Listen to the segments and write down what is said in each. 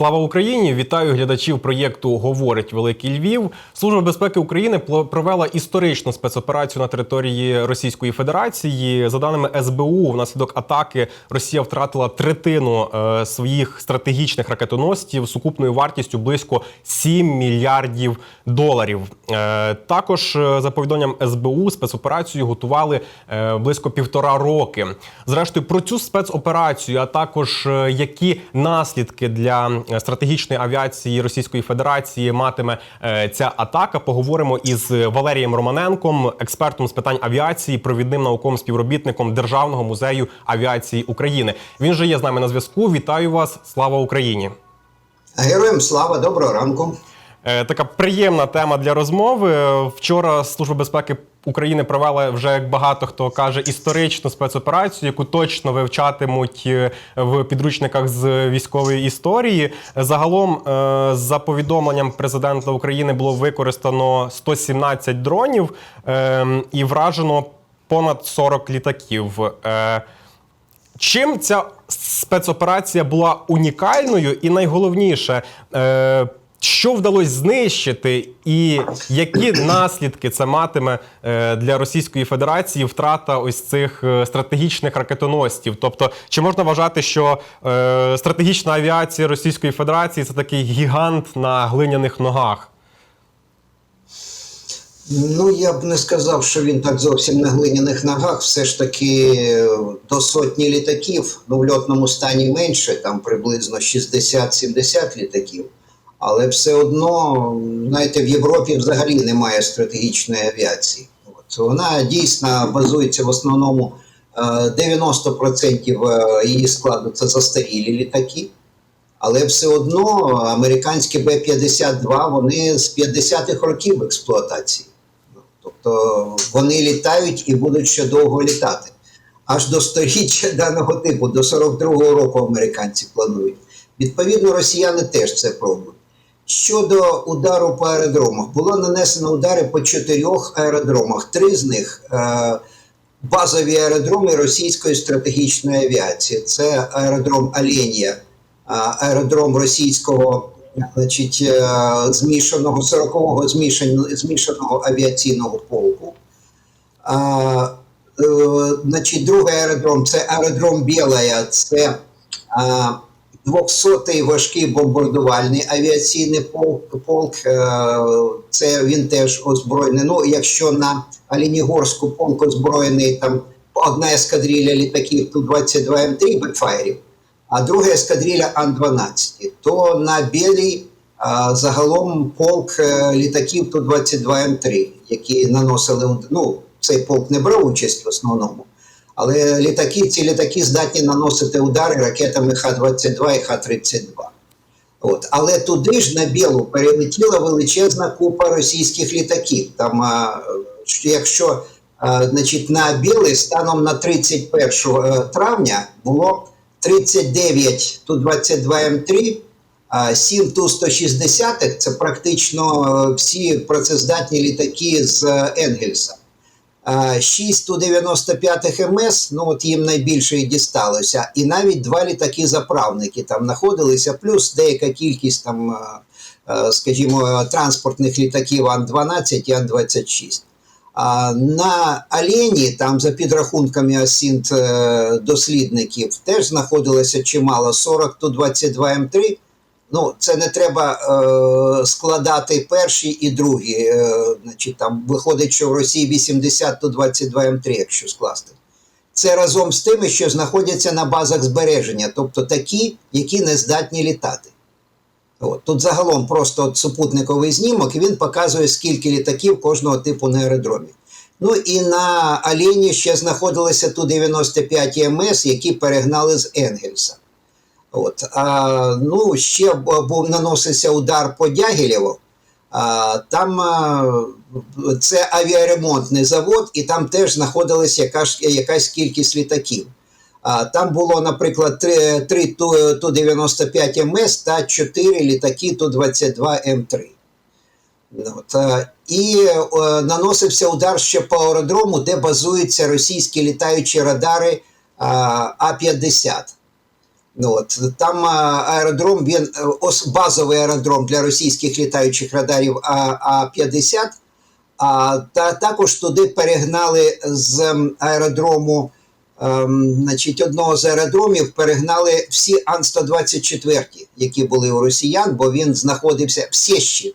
Слава Україні! Вітаю глядачів проєкту Говорить Великий Львів. Служба безпеки України провела історичну спецоперацію на території Російської Федерації. За даними СБУ, внаслідок атаки Росія втратила третину е, своїх стратегічних ракетоносців сукупною вартістю близько 7 мільярдів доларів. Е, також е, за повідомленням СБУ спецоперацію готували близько півтора роки. Зрештою, про цю спецоперацію, а також які наслідки для стратегічної авіації Російської Федерації матиме е, ця атака, поговоримо із Валерієм Романенком, експертом з питань авіації, провідним науковим співробітником Державного музею авіації України. Він же є з нами на зв'язку. Вітаю вас! Слава Україні! Героям слава, доброго ранку. Е, Така приємна тема для розмови. Вчора Служба безпеки України провела вже як багато хто каже історичну спецоперацію, яку точно вивчатимуть е, в підручниках з військової історії. Загалом, е, за повідомленням президента України, було використано 117 дронів і вражено понад 40 літаків. Чим ця спецоперація була унікальною, і найголовніше, що вдалося знищити, і які наслідки це матиме е, для Російської Федерації втрата ось цих е, стратегічних ракетоносців? Тобто, чи можна вважати, що е, стратегічна авіація Російської Федерації це такий гігант на глиняних ногах? Ну, я б не сказав, що він так зовсім на глиняних ногах. Все ж таки до сотні літаків, ну в льотному стані менше, там приблизно 60-70 літаків. Але все одно, знаєте, в Європі взагалі немає стратегічної авіації. От. Вона дійсно базується в основному е, 90% її складу це застарілі літаки. Але все одно американські Б-52 вони з 50-х років експлуатації. Тобто вони літають і будуть ще довго літати. Аж до сторіччя даного типу, до 42-го року американці планують. Відповідно, росіяни теж це пробують. Щодо удару по аеродромах, було нанесено удари по чотирьох аеродромах. Три з них е, базові аеродроми російської стратегічної авіації. Це аеродром Аленія, аеродром російського значить, е, змішаного 40-го змішаного, авіаційного полку. А, е, значить, другий аеродром це аеродром Білая, це 200-й важкий бомбардувальний авіаційний полк. полк е, це він теж озброєний. Ну, якщо на Алінігорську полк озброєний там одна ескадрилля літаків Ту-22 М3 бекфайрів, а друга ескадрилля Ан-12, то на Білій загалом полк е, літаків Ту-22 М3, які наносили ну, цей полк не брав участь в основному. Але літаки, ці літаки здатні наносити удари ракетами Х-22 і Х-32. От. Але туди ж на білу перелетіла величезна купа російських літаків. Там, а, що- якщо а, значить, на білий станом на 31 е, травня було 39 Ту-22 М3, а 7 Ту-160, це практично е, всі працездатні літаки з е, Енгельса. А, 6 Ту-95 МС, ну от їм найбільше і дісталося, і навіть два літаки-заправники там знаходилися, плюс деяка кількість там, скажімо, транспортних літаків Ан-12 і Ан-26. На Алені, там за підрахунками осінт е, дослідників, теж знаходилося чимало 40 Ту-22 М3. Ну, це не треба е, складати перші і другі. Е, значить, там виходить, що в Росії 80 Ту-22 М3, якщо скласти. Це разом з тими, що знаходяться на базах збереження, тобто такі, які не здатні літати. От. Тут загалом просто от супутниковий знімок, і він показує, скільки літаків кожного типу на аеродромі. Ну і на Аліні ще знаходилися Ту-95 МС, які перегнали з Енгельса. От. А, ну, ще був наносився удар по Дягілєву. А, там а, це авіаремонтний завод, і там теж знаходилась якась, якась кількість літаків. А, там було, наприклад, 3, 3 Ту- Ту-95 МС та 4 літаки Ту-22 М3. От, е, і е, наносився удар ще по аеродрому, де базуються російські літаючі радари а, А-50. Ну, от, там а, аеродром, він е, базовий аеродром для російських літаючих радарів А- А-50, а та, також туди перегнали з аеродрому, ем, значить, одного з аеродромів перегнали всі Ан-124, які були у росіян, бо він знаходився в Сєщі.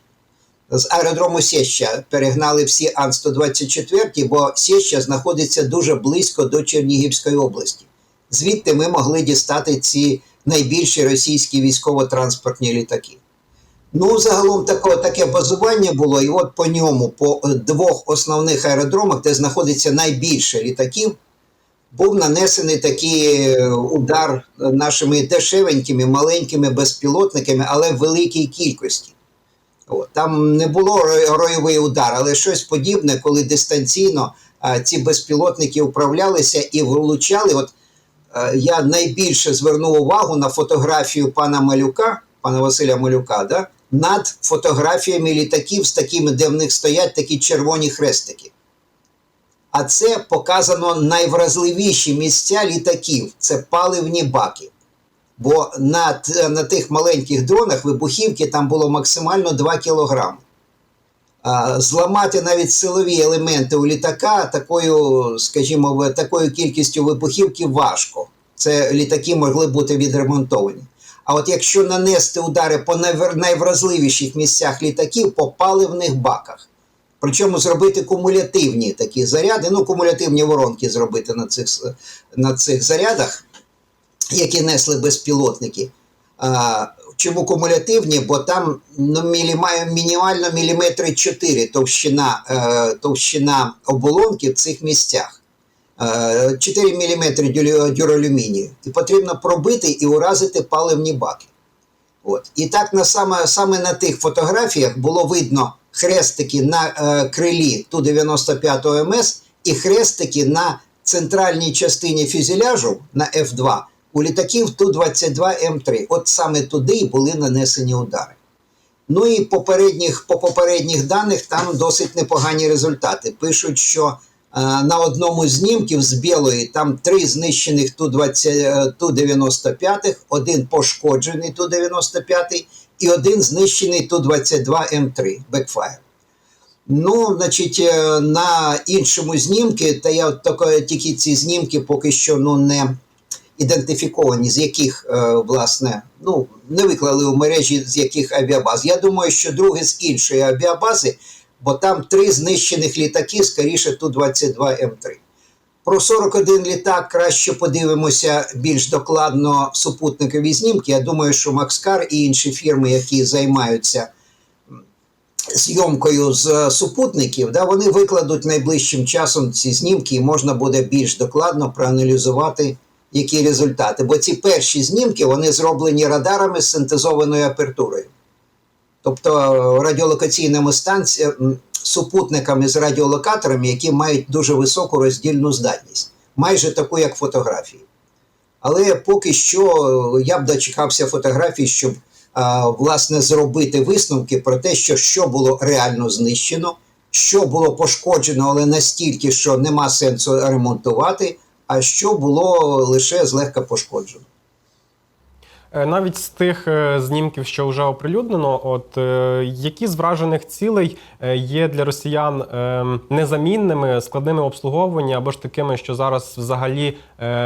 З аеродрому Сєща перегнали всі Ан-124, бо Сєща знаходиться дуже близько до Чернігівської області. Звідти ми могли дістати ці найбільші російські військово-транспортні літаки. Ну, загалом таке, таке базування було, і от по ньому, по е, двох основних аеродромах, де знаходиться найбільше літаків, був нанесений такий е, удар нашими дешевенькими, маленькими безпілотниками, але в великій кількості. От, там не було ройовий удар, але щось подібне, коли дистанційно а, ці безпілотники управлялися і влучали. От я найбільше звернув увагу на фотографію пана Малюка, пана Василя Малюка, да, над фотографіями літаків з такими, де в них стоять такі червоні хрестики. А це показано найвразливіші місця літаків це паливні баки. Бо на, на тих маленьких дронах вибухівки там було максимально 2 кілограми. Зламати навіть силові елементи у літака такою, скажімо, такою кількістю вибухівки важко. Це літаки могли бути відремонтовані. А от якщо нанести удари по найвразливіших місцях літаків, по паливних баках, причому зробити кумулятивні такі заряди, ну, кумулятивні воронки зробити на цих, на цих зарядах, які несли безпілотники. А, чому кумулятивні? Бо там ну, міліма- мінімально міліметри 4 товщина, е, товщина оболонки в цих місцях. Е, 4 мм дюлю- дюралюмінію. І потрібно пробити і уразити паливні баки. От. І так на саме, саме на тих фотографіях було видно хрестики на е, крилі Ту-95 МС і хрестики на центральній частині фюзеляжу на F2 у літаків Ту-22М3. От саме туди і були нанесені удари. Ну і попередніх, по попередніх даних там досить непогані результати. Пишуть, що е, на одному з знімків з білої там три знищених Ту-20, е, Ту-95, один пошкоджений Ту-95 і один знищений Ту-22М3 Backfire. Ну, значить, е, на іншому знімки, та я тільки ці знімки поки що ну, не ідентифіковані, з яких, е, власне, ну, не виклали у мережі з яких авіабаз. Я думаю, що друге з іншої авіабази, бо там три знищених літаки, скоріше Ту-22М3. Про 41 літак краще подивимося більш докладно супутникові знімки. Я думаю, що Макскар і інші фірми, які займаються зйомкою з супутників, да, вони викладуть найближчим часом ці знімки, і можна буде більш докладно проаналізувати, які результати. Бо ці перші знімки вони зроблені радарами з синтезованою апертурою. Тобто е, радіолокаційними станціями, супутниками з радіолокаторами, які мають дуже високу роздільну здатність, майже таку, як фотографії. Але поки що е, я б дочекався фотографій, щоб а, власне зробити висновки про те, що, що було реально знищено, що було пошкоджено, але настільки, що нема сенсу ремонтувати, а що було лише злегка пошкоджено. Е, Навіть з тих е, знімків, що вже оприлюднено, от е, які з вражених цілей є для росіян незамінними, складними в обслуговуванні або ж такими, що зараз взагалі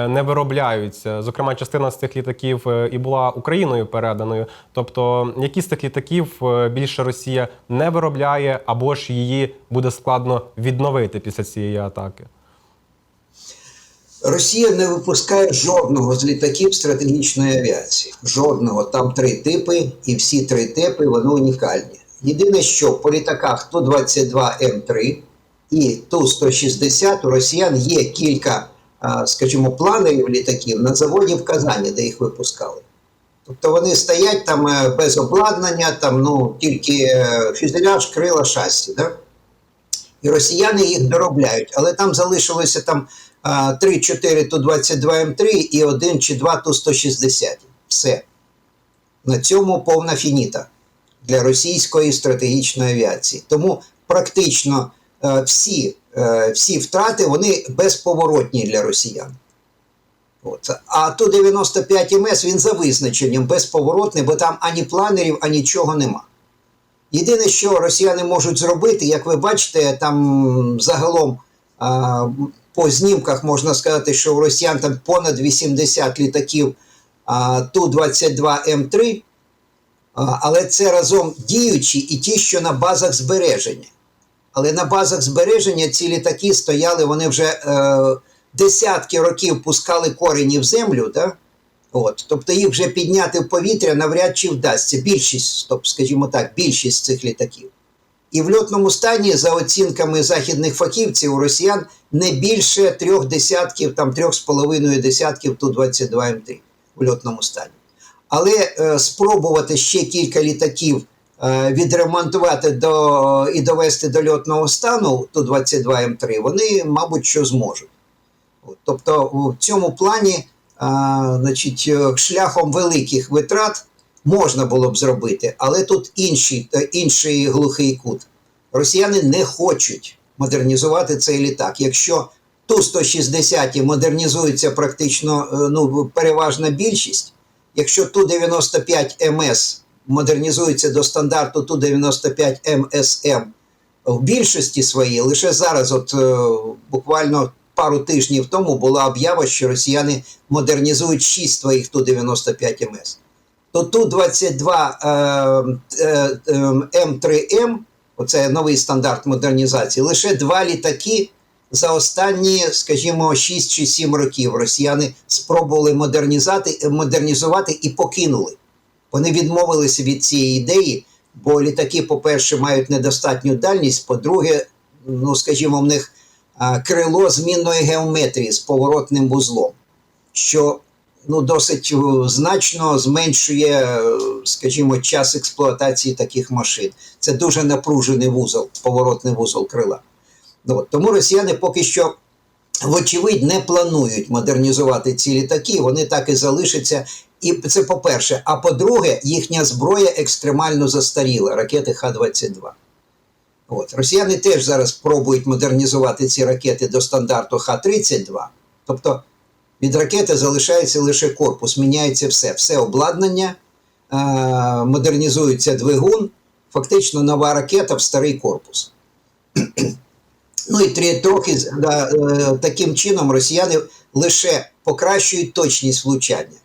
не виробляються. Зокрема, частина з цих літаків і була Україною переданою. Тобто, які з тих літаків більше Росія не виробляє, або ж її буде складно відновити після цієї атаки? Росія не випускає жодного з літаків стратегічної авіації. Жодного. Там три типи, і всі три типи вони унікальні. Єдине, що по літаках Ту-22М3 і Ту-160 у росіян є кілька, скажімо, планерів літаків на заводі в Казані, де їх випускали. Тобто вони стоять там е, без обладнання, там ну, тільки е, фюзеляж, крила, шасі. Да? І росіяни їх доробляють, але там залишилося там 3-4 Ту-22М3 і 1 чи 2 Ту-160. Все. На цьому повна фініта для російської стратегічної авіації. Тому практично е, всі, е, всі втрати вони безповоротні для росіян. От. А Ту-95 МС він за визначенням безповоротний, бо там ані планерів, ані нічого нема. Єдине, що росіяни можуть зробити, як ви бачите, там загалом по знімках можна сказати, що у росіян там понад 80 літаків а, Ту-22М3, а, але це разом діючі і ті, що на базах збереження. Але на базах збереження ці літаки стояли, вони вже е, десятки років пускали корені в землю, да? От, тобто їх вже підняти в повітря навряд чи вдасться. Більшість, стоп, скажімо так, більшість цих літаків. І в льотному стані, за оцінками західних фахівців, росіян не більше трьох десятків, там трьох з половиною десятків Ту-22М3 у льотному стані. Але е, спробувати ще кілька літаків е, відремонтувати до, і довести до льотного стану Ту-22М3, вони, мабуть, що зможуть. Тобто, в цьому плані, а, значить, е, шляхом великих витрат можна було б зробити, але тут інший, е, інший глухий кут. Росіяни не хочуть модернізувати цей літак. Якщо Ту-160 модернізується практично е, ну, переважна більшість, якщо Ту-95 МС модернізується до стандарту Ту-95 МСМ в більшості своїй, лише зараз, от е, буквально пару тижнів тому була об'ява, що росіяни модернізують 6 своїх Ту-95 МС. То Ту-22 е, е, е, М3М, оце новий стандарт модернізації, лише два літаки за останні, скажімо, 6 чи 7 років росіяни спробували модернізувати, модернізувати і покинули. Вони відмовилися від цієї ідеї, бо літаки, по-перше, мають недостатню дальність, по-друге, ну, скажімо, в них крило змінної геометрії з поворотним вузлом, що ну, досить е, значно зменшує, е, скажімо, час експлуатації таких машин. Це дуже напружений вузол, поворотний вузол крила. Ну, от, тому росіяни поки що, вочевидь, не планують модернізувати ці літаки, вони так і залишаться. І це по-перше. А по-друге, їхня зброя екстремально застаріла, ракети Х-22. От. Росіяни теж зараз пробують модернізувати ці ракети до стандарту Х-32. Тобто від ракети залишається лише корпус, міняється все. Все обладнання, е- модернізується двигун, фактично нова ракета в старий корпус. Ну і трохи е, таким чином росіяни лише покращують точність влучання.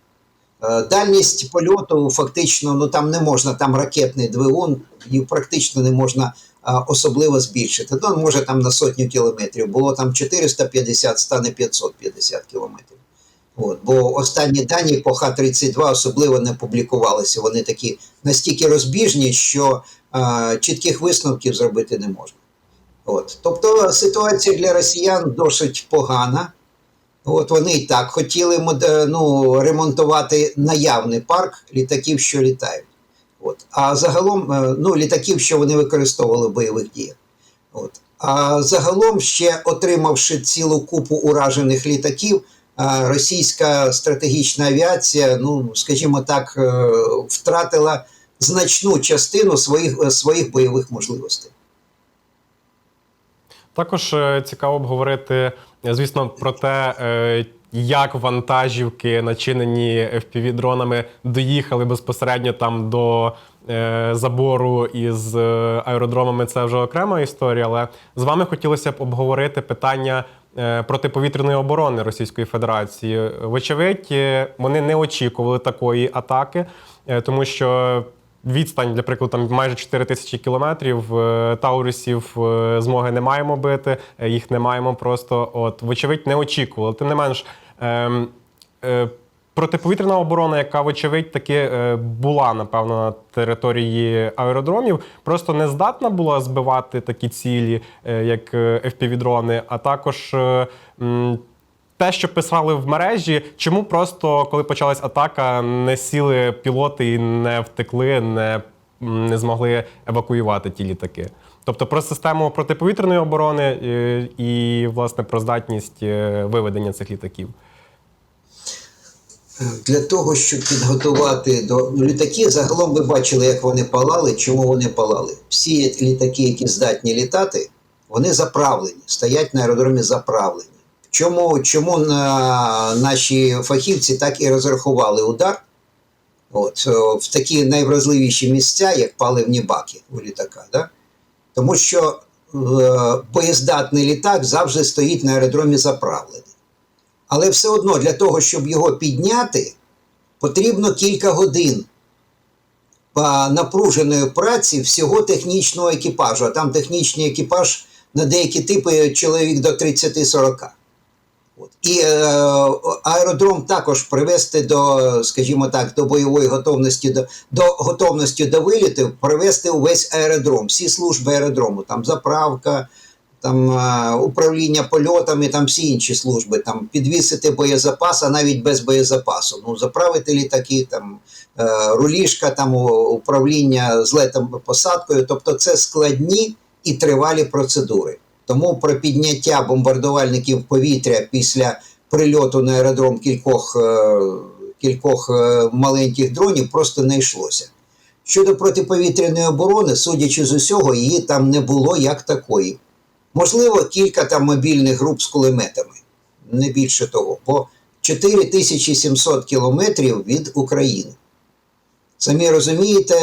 Е, Дальність польоту фактично ну там не можна, там ракетний двигун, і практично не можна особливо збільшити. Ну, може там на сотню кілометрів. Було там 450, стане 550 кілометрів. От, бо останні дані по Х-32 особливо не публікувалися. Вони такі настільки розбіжні, що а, чітких висновків зробити не можна. От. Тобто ситуація для росіян досить погана. От вони і так хотіли ну, ремонтувати наявний парк літаків, що літають. От. А загалом, е, ну, літаків, що вони використовували в бойових діях. От. А загалом, ще отримавши цілу купу уражених літаків, е, російська стратегічна авіація, ну, скажімо так, е, втратила значну частину своїх, е, своїх бойових можливостей. Також е, цікаво обговорити, е, звісно, про те, як вантажівки, начинені FPV-дронами, доїхали безпосередньо там до забору із аеродромами. Це вже окрема історія. Але з вами хотілося б обговорити питання протиповітряної оборони Російської Федерації. Вочевидь, е, вони не очікували такої атаки, е, тому що Відстань, для прикладу, там майже 4 тисячі кілометрів. е, Таурусів е, змоги не маємо бити, е, їх не маємо просто. От, вочевидь, не очікували. Тим не менш, ем, е, протиповітряна оборона, яка, вочевидь, таки е, була, напевно, на території аеродромів, просто не здатна була збивати такі цілі, е, як е, FPV-дрони, а також. те, що писали в мережі, чому просто, коли почалась атака, не сіли пілоти і не втекли, не, не змогли евакуювати ті літаки. Тобто про систему протиповітряної оборони е, і, власне, про здатність виведення цих літаків. Для того, щоб підготувати до ну, літаки, загалом ви бачили, як вони палали, чому вони палали. Всі літаки, які здатні літати, вони заправлені, стоять на аеродромі заправлені. Чому, чому на, наші фахівці так і розрахували удар от, в такі найвразливіші місця, як паливні баки у літака? Да? Тому що е, боєздатний літак завжди стоїть на аеродромі заправлений. Але все одно для того, щоб його підняти, потрібно кілька годин по напруженої праці всього технічного екіпажу. А там технічний екіпаж на деякі типи чоловік до 30-40. І е, аеродром також привести до, скажімо так, до бойової готовності, до, до готовності до вилітів, привести увесь аеродром, всі служби аеродрому, там заправка, там е, управління польотами, там всі інші служби, там підвісити боєзапас, а навіть без боєзапасу. Ну, заправити літаки, там е, рулішка, там управління злетом посадкою. Тобто це складні і тривалі процедури. Тому про підняття бомбардувальників повітря після прильоту на аеродром кількох, е, кількох маленьких дронів просто не йшлося. Щодо протиповітряної оборони, судячи з усього, її там не було як такої. Можливо, кілька там мобільних груп з кулеметами, не більше того, бо 4700 кілометрів від України. Самі розумієте,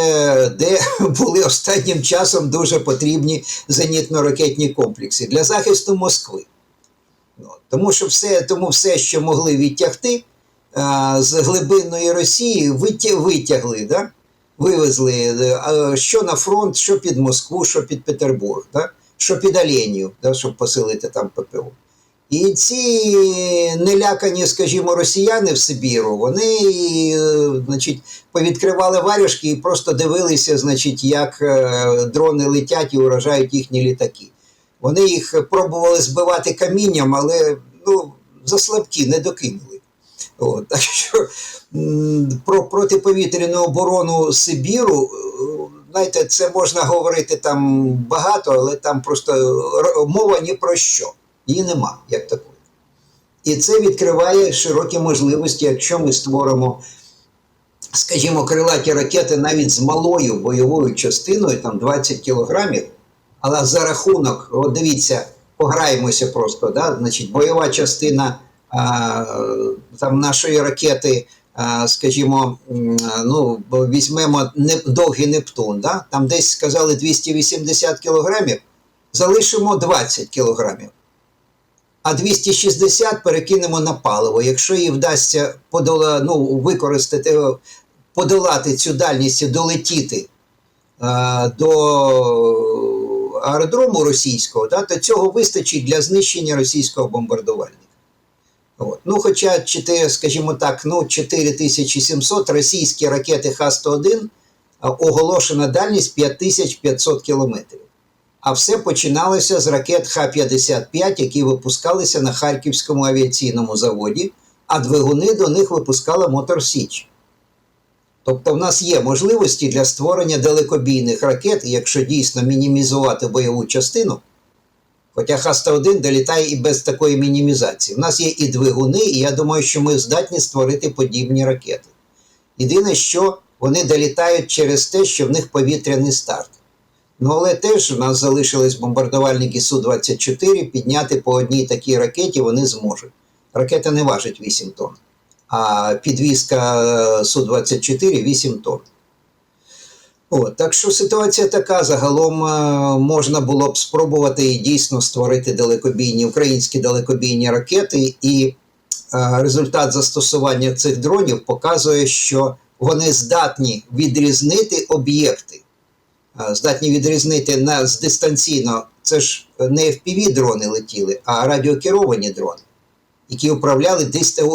де були останнім часом дуже потрібні зенітно-ракетні комплекси для захисту Москви. Ну, тому що все, тому все, що могли відтягти з глибинної Росії, витягли, да? вивезли е, що на фронт, що під Москву, що під Петербург, да? Що під Оленів, да? щоб посилити там ППО. І ці нелякані, скажімо, росіяни в Сибіру, вони, е, значить, повідкривали варяшки і просто дивилися, значить, як е, дрони летять і уражають їхні літаки. Вони їх пробували збивати камінням, але ну, заслабкі, не докинули. От, так що про протиповітряну оборону Сибіру, е, знаєте, це можна говорити там багато, але там просто мова ні про що. Її нема як такої. І це відкриває широкі можливості, якщо ми створимо, скажімо, крилаті ракети навіть з малою бойовою частиною, там 20 кілограмів, але за рахунок, от дивіться, пограємося просто, да? значить, бойова частина а, там нашої ракети, скажімо, ну, візьмемо довгий Нептун, да? там десь сказали 280 кілограмів, залишимо 20 кілограмів. А 260 перекинемо на паливо. Якщо їй вдасться подола, ну, використати, подолати цю дальність долетіти е, до аеродрому російського, да, то цього вистачить для знищення російського бомбардувальника. От. Ну, хоча, чотири, скажімо так, ну, 4700 російські ракети Х-101 оголошена дальність 5500 кілометрів. А все починалося з ракет Х-55, які випускалися на Харківському авіаційному заводі, а двигуни до них випускала Мотор Січ. Тобто в нас є можливості для створення далекобійних ракет, якщо дійсно мінімізувати бойову частину, хоча Х-101 долітає і без такої мінімізації. В нас є і двигуни, і я думаю, що ми здатні створити подібні ракети. Єдине, що вони долітають через те, що в них повітряний старт. Ну, але теж у нас залишились бомбардувальники Су-24, підняти по одній такій ракеті вони зможуть. Ракета не важить 8 тонн, а підвізка е, Су-24 8 тонн. От, так що ситуація така. Загалом е, можна було б спробувати і дійсно створити далекобійні українські далекобійні ракети, і е, результат застосування цих дронів показує, що вони здатні відрізнити об'єкти е, здатні відрізнити нас дистанційно. Це ж не fpv дрони летіли, а радіокеровані дрони, які управляли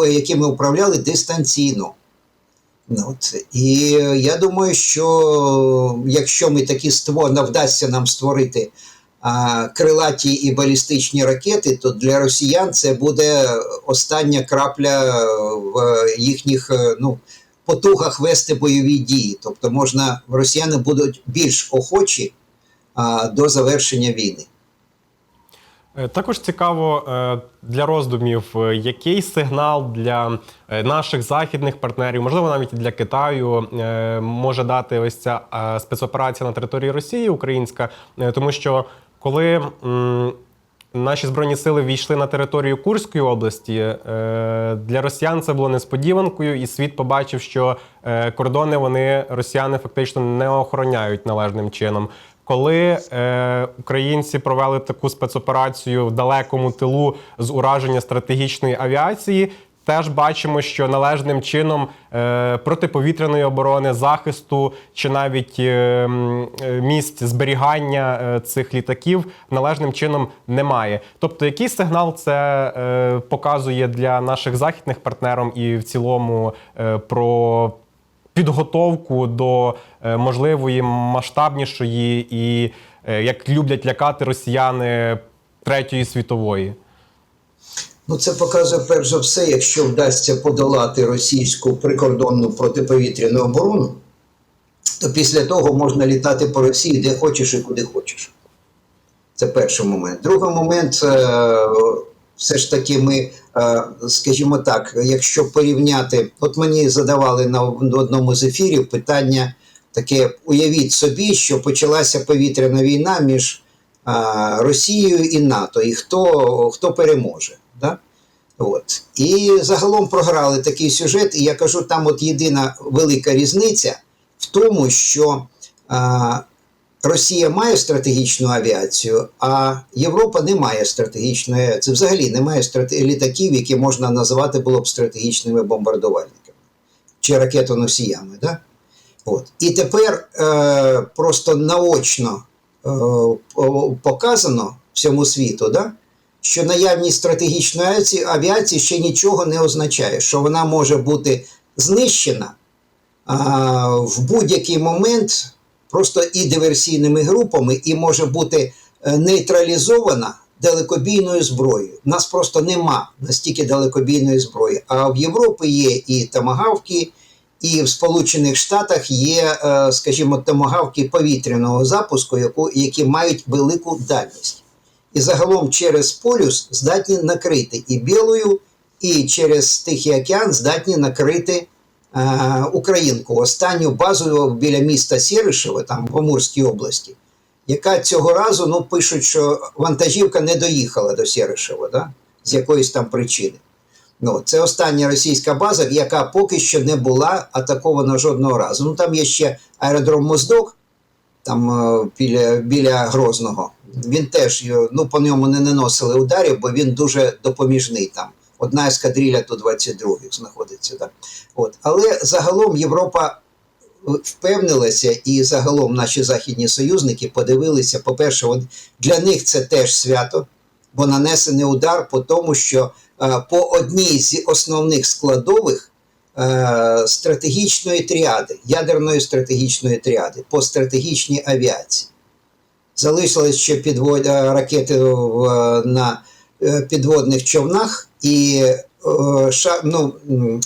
якими управляли дистанційно. Ну, От. І е, я думаю, що якщо ми такі створ, вдасться нам створити а, крилаті і балістичні ракети, то для росіян це буде остання крапля в їхніх е, ну, потугах вести бойові дії. Тобто можна росіяни будуть більш охочі а, до завершення війни. Е, Також цікаво е, для роздумів, е, який сигнал для наших західних партнерів, можливо, навіть для Китаю, може дати ось ця спецоперація на території Росії українська, тому що коли наші збройні сили війшли на територію Курської області. Для росіян це було несподіванкою, і світ побачив, що кордони вони росіяни фактично не охороняють належним чином. Коли е, українці провели таку спецоперацію в далекому тилу з ураження стратегічної авіації, теж бачимо, що належним чином е, протиповітряної оборони, захисту чи навіть е, е, місць зберігання цих літаків належним чином немає. Тобто, який сигнал це показує для наших західних партнерів і в цілому про підготовку до е, можливої масштабнішої і е, як люблять лякати росіяни третьої світової. Ну, це показує перш за все, якщо вдасться подолати російську прикордонну протиповітряну оборону, то після того можна літати по Росії де хочеш і куди хочеш. Це перший момент. Другий момент, е, все ж таки, ми, е, скажімо так, якщо порівняти, от мені задавали на одному з ефірів питання таке: уявіть собі, що почалася повітряна війна між Росією і НАТО, і хто, хто переможе. Да? От. І загалом програли такий сюжет, і я кажу, там от єдина велика різниця в тому, що Росія має стратегічну авіацію, а Європа не має стратегічної авіації. Взагалі немає страте- літаків, які можна називати було б стратегічними бомбардувальниками чи ракетоносіями. Да? От. І тепер е, просто наочно е, показано всьому світу, да? що наявність стратегічної авіації, авіації ще нічого не означає, що вона може бути знищена а, в будь-який момент просто і диверсійними групами, і може бути е, нейтралізована далекобійною зброєю. Нас просто нема настільки далекобійної зброї. А в Європі є і тамагавки, і в Сполучених Штатах є, е, скажімо, томагавки повітряного запуску, які мають велику дальність. І загалом через полюс здатні накрити і Білою, і через Тихий океан здатні накрити Українку, останню базу біля міста Сєришеве, там в Амурській області, яка цього разу ну, пишуть, що вантажівка не доїхала до Сєришева, да? з якоїсь там причини. Ну, це остання російська база, яка поки що не була атакована жодного разу. Ну там є ще аеродром Моздок, там е, біля, біля Грозного. Він теж е, ну, по ньому не наносили ударів, бо він дуже допоміжний там. Одна ескадрилья до 22-х знаходиться. Да? От. Але загалом Європа впевнилася, і загалом наші західні союзники подивилися, по-перше, для них це теж свято, бо нанесений удар по тому, що е, по одній з основних складових е, стратегічної тріади, ядерної стратегічної тріади по стратегічній авіації. Залишились ще підвод... е, ракети на підводних човнах і е, ну,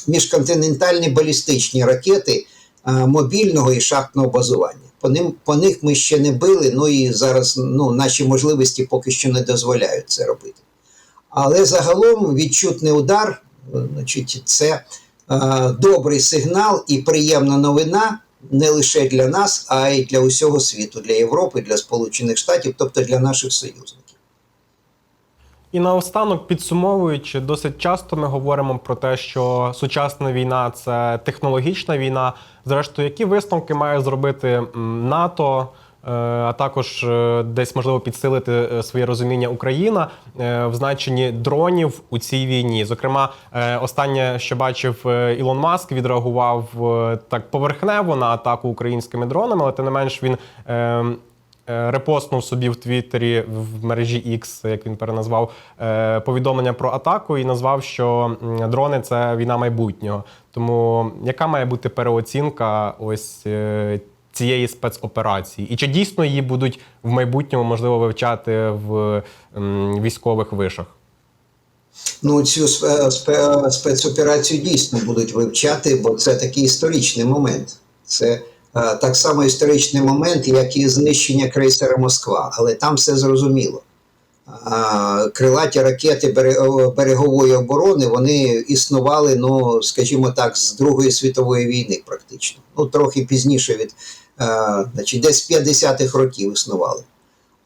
міжконтинентальні балістичні ракети е, мобільного і шахтного базування. По, ним, по них ми ще не били, ну і зараз ну, наші можливості поки що не дозволяють це робити. Але загалом відчутний удар, е, значить, це е, добрий сигнал і приємна новина не лише для нас, а й для усього світу, для Європи, для Сполучених Штатів, тобто для наших союзників. І наостанок, підсумовуючи, досить часто ми говоримо про те, що сучасна війна це технологічна війна. Зрештою, які висновки має зробити НАТО, е, а також е, десь можливо підсилити е, своє розуміння Україна в значенні дронів у цій війні. Зокрема, останнє, що бачив Ілон Маск, відреагував так поверхнево на атаку українськими дронами, але тим не менш він. Е, Репостнув собі в Твіттері в мережі X, як він переназвав, е, повідомлення про атаку і назвав, що дрони це війна майбутнього. Тому яка має бути переоцінка ось е, цієї спецоперації? І чи дійсно її будуть в майбутньому можливо вивчати в військових вишах? Ну, цю спе- спе- спецоперацію дійсно будуть вивчати, бо це такий історичний момент. Це так само історичний момент, як і знищення крейсера Москва, але там все зрозуміло. Крилаті ракети берегової оборони вони існували, ну, скажімо так, з Другої світової війни, практично. Ну, трохи пізніше від, е, значить, десь 50-х років існували.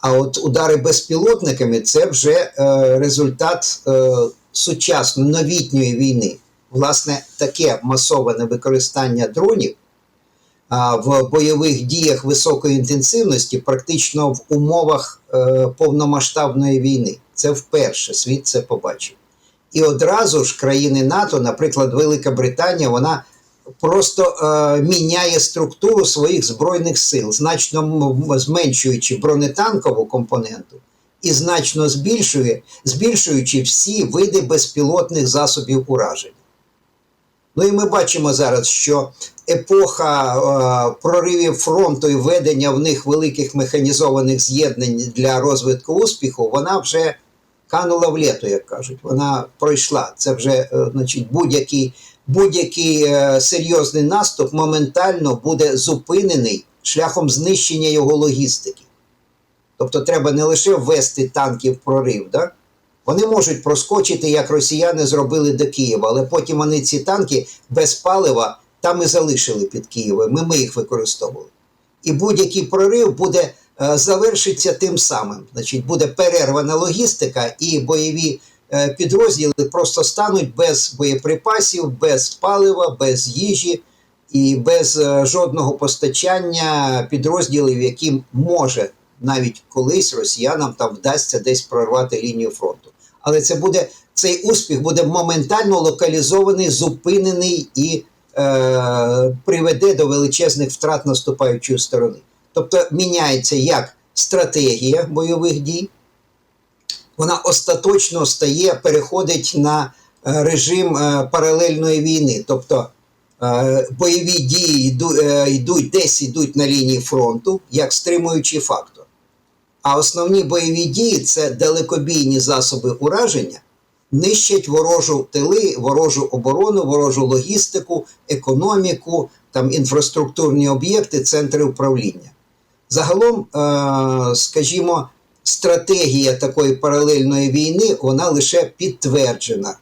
А от удари безпілотниками це вже е, результат е, сучасної новітньої війни. Власне, таке масоване використання дронів в бойових діях високої інтенсивності, практично в умовах е, повномасштабної війни. Це вперше світ це побачив. І одразу ж країни НАТО, наприклад, Велика Британія, вона просто е, міняє структуру своїх збройних сил, значно зменшуючи бронетанкову компоненту і значно збільшує, збільшуючи всі види безпілотних засобів ураження. Ну і ми бачимо зараз, що епоха е, проривів фронту і ведення в них великих механізованих з'єднань для розвитку успіху, вона вже канула в літо, як кажуть. Вона пройшла. Це вже е, значить, будь-який, будь-який е, серйозний наступ моментально буде зупинений шляхом знищення його логістики. Тобто треба не лише ввести танки в прорив, да? Вони можуть проскочити, як росіяни зробили до Києва, але потім вони ці танки без палива там і залишили під Києвом. Ми, ми їх використовували. І будь-який прорив буде е, завершиться тим самим. Значить, буде перервана логістика, і бойові е, підрозділи просто стануть без боєприпасів, без палива, без їжі і без е, жодного постачання підрозділів, яким може навіть колись росіянам там вдасться десь прорвати лінію фронту. Але це буде цей успіх буде моментально локалізований, зупинений і е, приведе до величезних втрат наступаючої сторони. Тобто міняється як стратегія бойових дій, вона остаточно стає, переходить на е, режим е, паралельної війни. Тобто е, бойові дії йдуть десь йдуть на лінії фронту як стримуючий фактор. А основні бойові дії це далекобійні засоби ураження, нищать ворожу тили, ворожу оборону, ворожу логістику, економіку, там інфраструктурні об'єкти, центри управління. Загалом, е, скажімо, стратегія такої паралельної війни вона лише підтверджена е,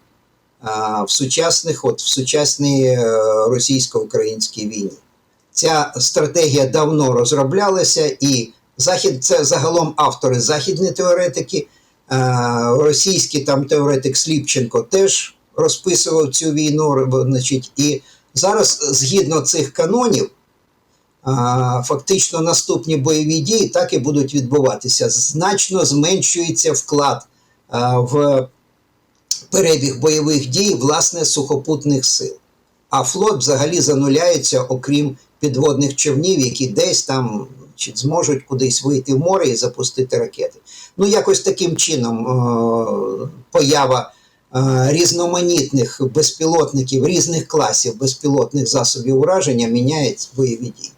в сучасних, от в сучасній е, російсько-українській війні. Ця стратегія давно розроблялася, і захід це загалом автори західні теоретики. Російський там теоретик Сліпченко теж розписував цю війну. Значить, і зараз, згідно цих канонів, фактично наступні бойові дії так і будуть відбуватися. Значно зменшується вклад в перебіг бойових дій власне сухопутних сил. А флот взагалі зануляється, окрім підводних човнів, які десь там чи зможуть кудись вийти в море і запустити ракети. Ну, якось таким чином е- поява е, різноманітних безпілотників, різних класів безпілотних засобів ураження міняє бойові дії.